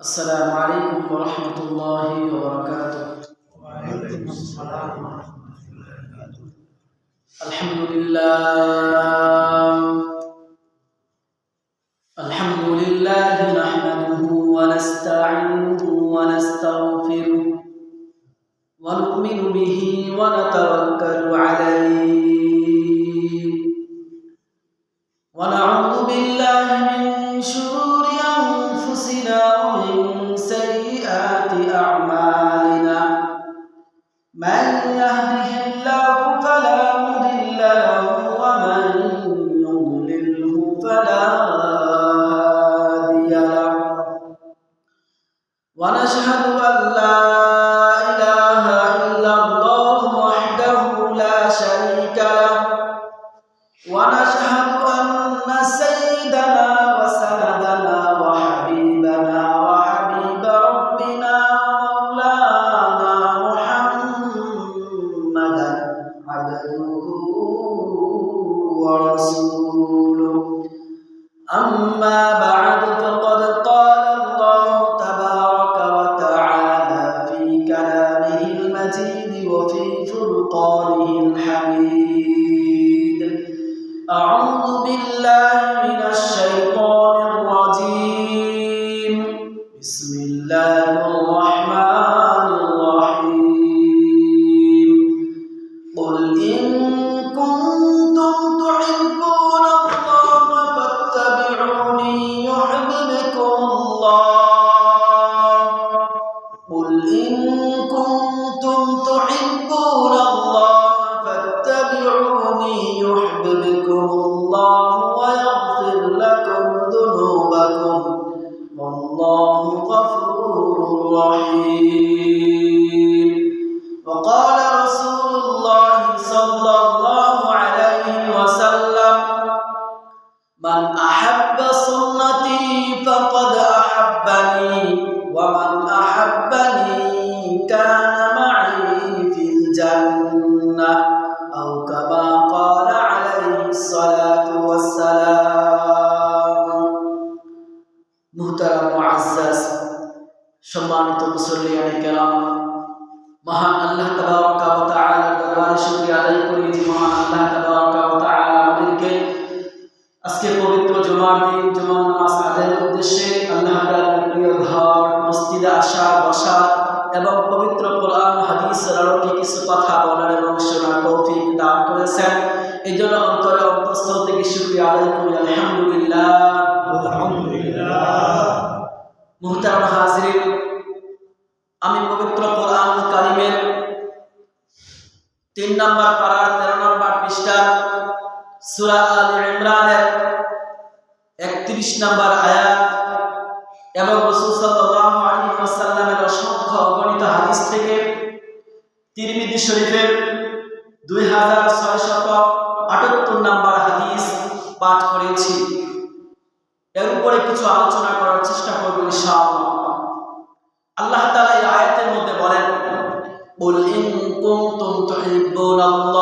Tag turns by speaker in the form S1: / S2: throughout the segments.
S1: السلام عليكم ورحمة الله وبركاته.
S2: وعليكم السلام ورحمة الله وبركاته.
S1: الحمد لله. الحمد لله نحمده ونستعينه ونستغفره ونؤمن به ونتوكل عليه. ونعوذ Oh. সম্মানিত মুসল্লিয়ানে কেরাম মহান আল্লাহ তাবারাকা ওয়া তাআলার দরবারে শুকরিয়া আদায় করি যে মহান আল্লাহ তাবারাকা ওয়া তাআলা আমাদেরকে আজকে পবিত্র জুমার দিন জুমার নামাজ আদায়ের উদ্দেশ্যে আল্লাহ তাআলার প্রিয় ঘর মসজিদে আসা বসা এবং পবিত্র কোরআন হাদিসের আলোকে কিছু কথা বলার এবং শোনার তৌফিক দান করেছেন। এই জন্য অন্তরে অন্তস্থ থেকে শুকরিয়া আদায় করি। আলহামদুলিল্লাহ।
S2: আলহামদুলিল্লাহ।
S1: মুহতারাম হাজরিন আমি পবিত্র কোরআন কারিমের তিন নম্বর পাড়ার তেরো নম্বর পৃষ্ঠা সুরা আল ইমরানের একত্রিশ নম্বর আয়াত এবং রসুল আলাইহি ওয়াসাল্লামের অসংখ্য অগণিত হাদিস থেকে তিরমিজি শরীফের দুই হাজার ছয় ছয়শত আটাত্তর নম্বর হাদিস পাঠ করেছি। এর উপরে কিছু আলোচনা করার চেষ্টা করব ইনশাআল্লাহ আল্লাহ তাআলা এই আয়াতের মধ্যে বলেন قل কুনতুম তুহিব্বুন আল্লাহ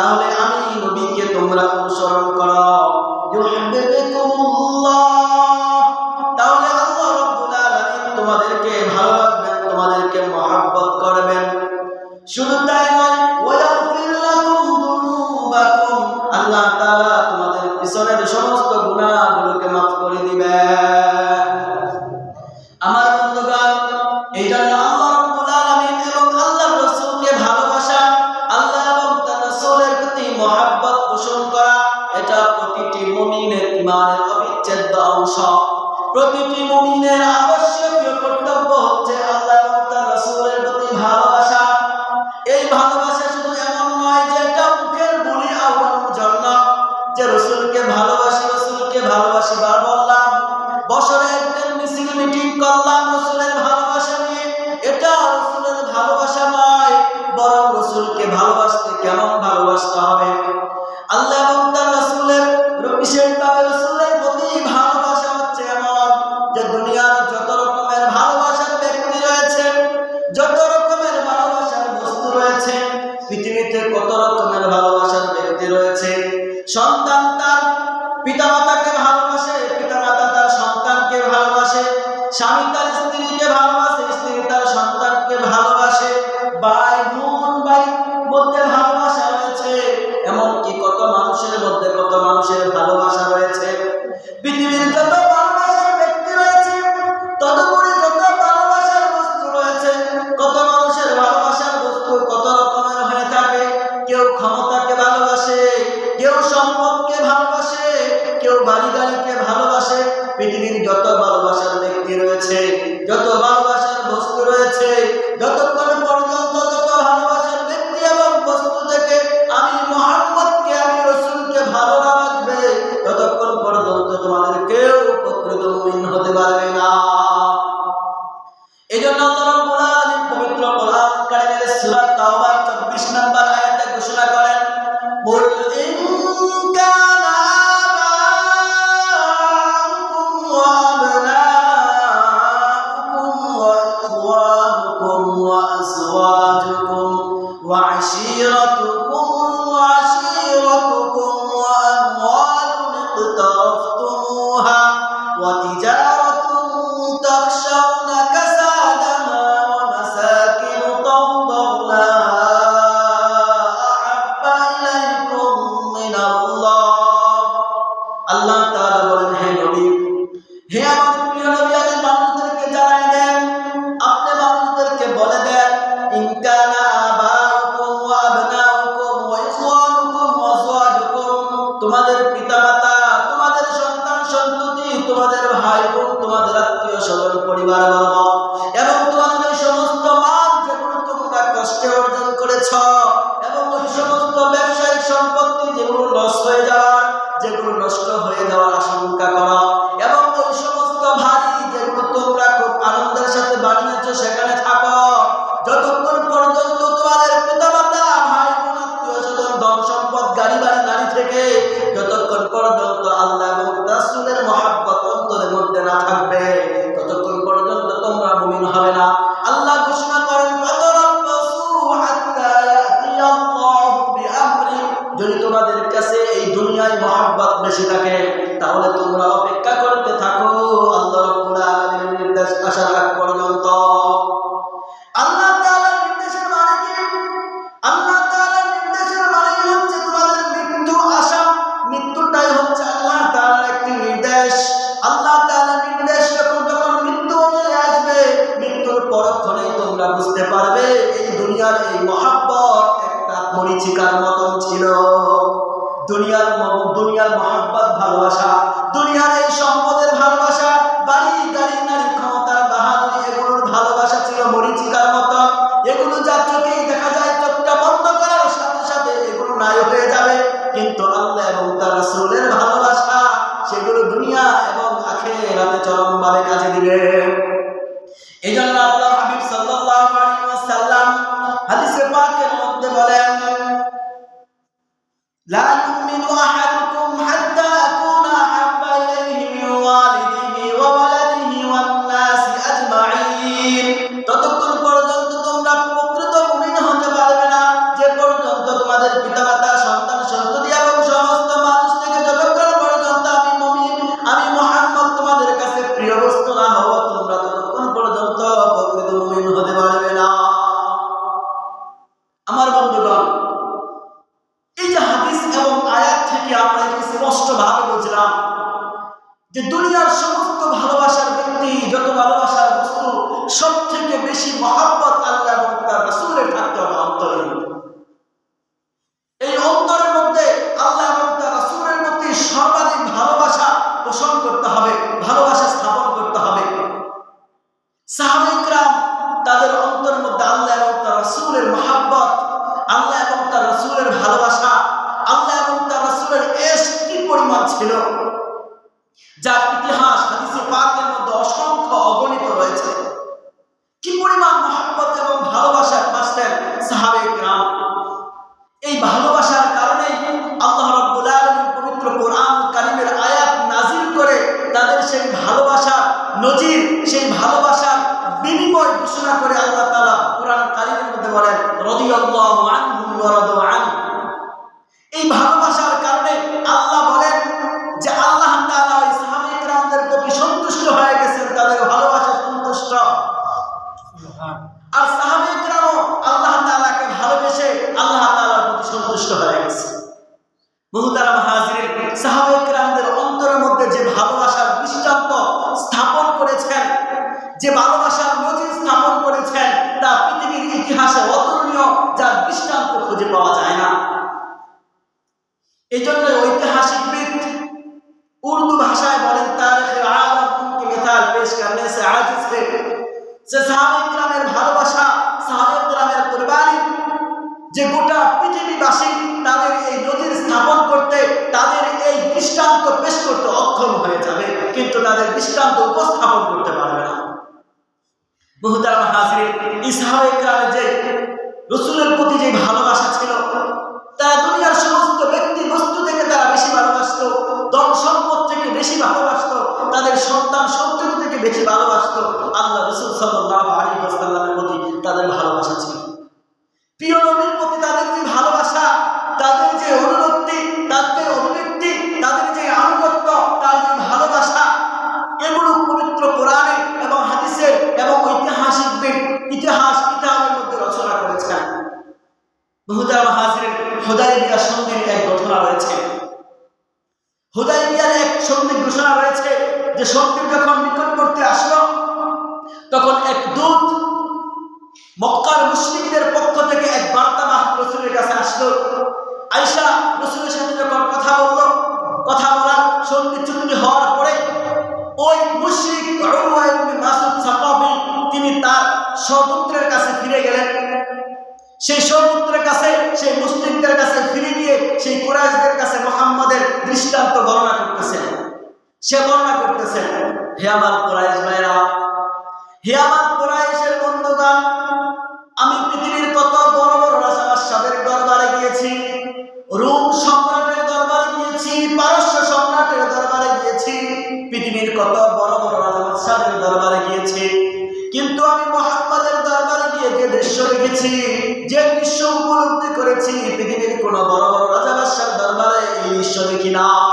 S1: তাহলে আমি নবীকে তোমরা অনুসরণ করো। ইমানের অবিচ্ছেদ্য অংশ। প্রতিটি মুমিনের আবশ্যকীয় কর্তব্য হচ্ছে আল্লাহ তার রাসূলের প্রতি ভালো কত রকমের ভালোবাসার ব্যক্তি রয়েছে? সন্তান কেউ বাড়ি ভালোবাসে পৃথিবীর যত ভালোবাসার ব্যক্তি রয়েছে যত ভালো তোমাদের পিতামাতা তোমাদের সন্তান সন্ততি তোমাদের ভাই বোন তোমাদের আত্মীয় স্বজন পরিবার বর্গ মতন ছিল। দুনিয়ার দুনিয়ার মহাব্বত ভালোবাসা দুনিয়ার এই সম্পদ সেই ভালোবাসা নজির সেই ভালোবাসা বিনিময় ঘোষণা করে আল্লাহ এই জন্য ঐতিহাসিকবিদ উর্দু ভাষায় বলেন তার আলমকে মেথাল পেশ করলে সে আজিজ হে? সে সাহাবে গ্রামের ভালোবাসা সাহাবে গ্রামের পরিবারই যে গোটা পৃথিবীবাসী তাদের এই নদীর স্থাপন করতে, তাদের এই দৃষ্টান্ত পেশ করতে অক্ষম হয়ে যাবে, কিন্তু তাদের দৃষ্টান্ত উপস্থাপন করতে পারবে না। বহুতারা হাজির ইসহাবে গ্রামে যে রসুলের প্রতি যে ভালোবাসা ছিল তারা দুনিয়ার সমস্ত ব্যক্তি বস্তু থেকে তারা বেশি ভালোবাসত ধন সম্পদ থেকে বেশি ভালোবাসত, তাদের সন্তান সন্ততি থেকে বেশি ভালোবাসত। আল্লাহ রসুল সাল্লাহ প্রতি তাদের ভালোবাসা ছিল। প্রিয় নবীর প্রতি তাদের যে ভালোবাসা, তাদের যে অনুরক্তি তাদের অভিব্যক্তি, তাদের যে আনুগত্য, তার যে ভালোবাসা, এগুলো পবিত্র কোরআনে এবং হাদিসের এবং ঐতিহাসিকদের ইতিহাস কিতাবের মধ্যে রচনা করেছেন। বহুতার হাজির হোদাই বিয়া সন্ধির এক রয়েছে। হুদাইবিয়ার এক ঘোষণা রয়েছে যে সন্ধির যখন আসলো, তখন এক দূত মক্কার মুসলিমদের পক্ষ থেকে এক বার্তা মাহমুদ রসুলের কাছে আসলো। আয়সা সে বর্ণনা করতেছেন, হে আমার কুরাইশ ভাইরা, হে আমার কুরাইশের বন্ধুগণ, আমি পৃথিবীর কত বড় বড় রাজাবাদশাহের দরবারে গিয়েছি, রোম সম্রাটের দরবারে গিয়েছি, পারস্য সম্রাটের দরবারে গিয়েছি, পৃথিবীর কত বড় বড় রাজাবাদশাহের দরবারে গিয়েছি। কিন্তু আমি মোহাম্মদের দরবারে গিয়ে যে দৃশ্য দেখেছি, যে দৃশ্য উপলব্ধি করেছি, পৃথিবীর কোন বড় বড় রাজাবাদশাহের দরবারে এই দৃশ্য দেখি নাই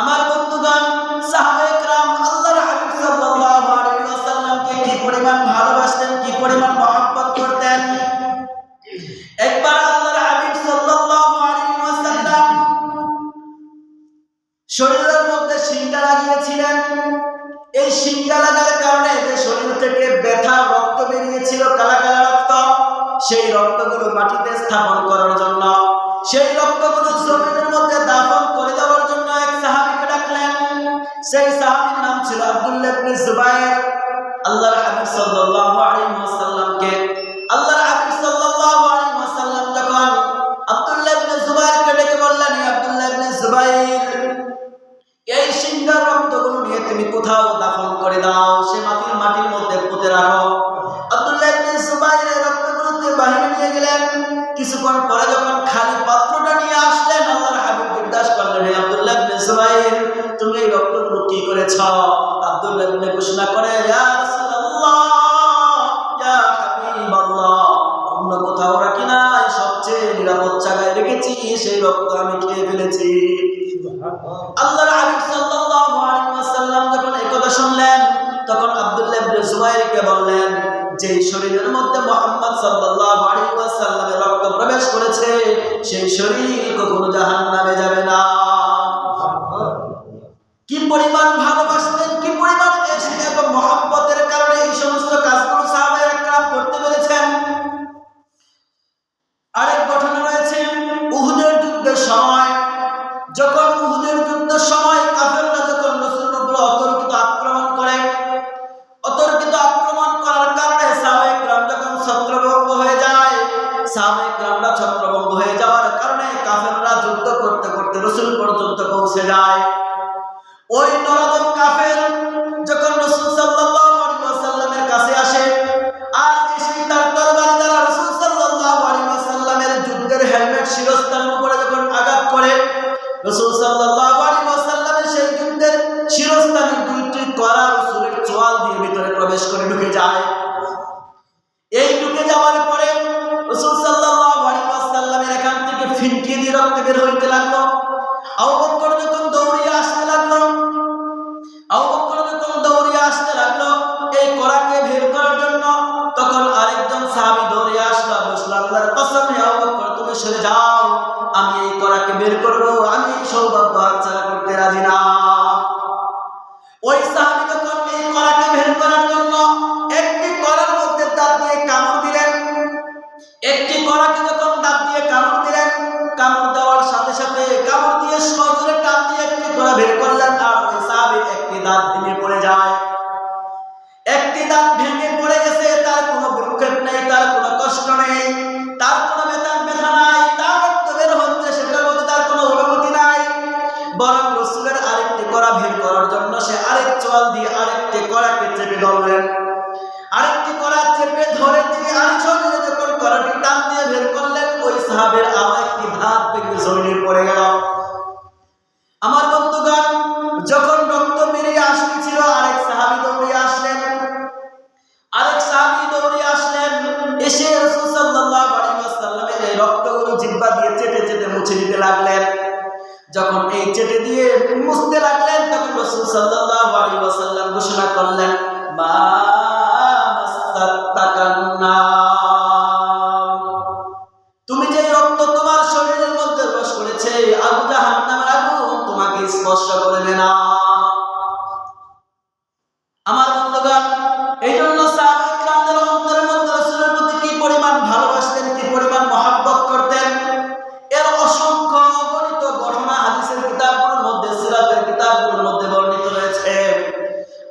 S1: আমার বন্ধুগণ সাহাবায়ে کرام আল্লাহর হাবিব সাল্লাল্লাহু আলাইহি ওয়াসাল্লামকে কি পরিমাণ ভালোবাসতেন কি পরিমাণ তখন আব্দুল্লাহ বললেন যে শরীরের মধ্যে মোহাম্মদ সাল্লাল্লাহু আলাইহি রক্ত প্রবেশ করেছে, সেই শরীর কখনো জাহান্নামে যাবে না। কি পরিমাণ পৌঁছে যায়। ওই নরদম কাফের যখন রাসূল সাল্লাল্লাহু কাছে আসে, আর এসে তার তরবারি দ্বারা রাসূল সাল্লাল্লাহু যুদ্ধের হেলমেট শিরস্ত্রাণের উপরে যখন আঘাত করে, রাসূল সাল্লাল্লাহু ওয়াসাল্লামের সেই যুদ্ধের শিরস্ত্রাণের দুইটি কড়া রাসূলের চোয়াল দিয়ে ভিতরে প্রবেশ করে ঢুকে যায়। এই ঢুকে যাওয়ার পরে রাসূল সাল্লাল্লাহু আলাইহি ওয়াসাল্লামের এখান থেকে ফিনকি দিয়ে রক্ত বের হইতে লাগল। আবু বকর যখন দৌড়িয়ে আসতে লাগল, আবু বকর যখন দৌড়িয়ে আসতে লাগল, এই কড়াকে বের করার জন্য, তখন আরেকজন সাহাবী দৌড়িয়ে আসলো বসল আল্লাহর কসমে বকর তুমি সরে যাও, আমি এই কড়াকে বের করব, আমি এই সৌভাগ্য হাতছাড়া করতে রাজি না। ওই সাহাবী যখন এই কড়াকে বের করার জন্য দাঁত ভেঙে পড়ে যায়। একটি দাঁত ভেঙে পড়ে গেছে, তার কোনো ভ্রুক্ষেপ নেই, তার কোনো কষ্ট নেই, তার কোনো বেতন ব্যথা নাই, তার রক্ত বের হচ্ছে, সেটার মধ্যে তার কোনো অনুভূতি নাই। বরং রসুলের আরেকটি কড়া বের করার জন্য সে আরেক চোয়াল দিয়ে আরেকটি কড়াকে চেপে ধরলেন। আরেকটি কড়া চেপে ধরে তিনি আরেক সঙ্গে যখন কড়াটি টান দিয়ে বের করলেন, ওই সাহাবের আবার একটি ধাত ভেঙে জড়িয়ে পড়ে গেল। জিহ্বা দিয়ে চেটে চেটে মুছে দিতে লাগলেন। যখন এই চেটে দিয়ে মুছতে লাগলেন, তখন রসুল সাল্লাহ আলী ওয়াসাল্লাম ঘোষণা করলেন, মা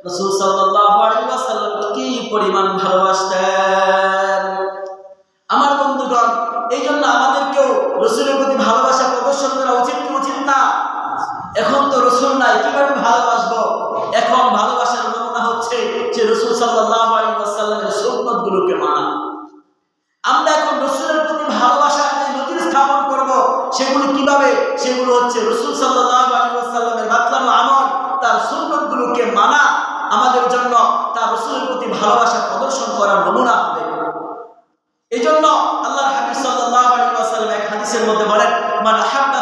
S1: রাসূল সাল্লাল্লাহু আলাইহি ওয়াসাল্লাম কি পরিমাণ ভালোবাসতেন? আমার বন্ধুগণ এই জন্য আমাদেরকেও রসুলের প্রতি ভালোবাসা প্রদর্শন করা উচিত কি উচিত না? এখন তো রসুল নাই, কীভাবে ভালোবাসবো? এখন ভালোবাসার নমুনা হচ্ছে যে রসুল সাল্লাল্লাহু আলাইহি ওয়াসাল্লামের সুন্নতগুলোকে মানা হাদিসের মধ্যে বলেন মান আহাব্বা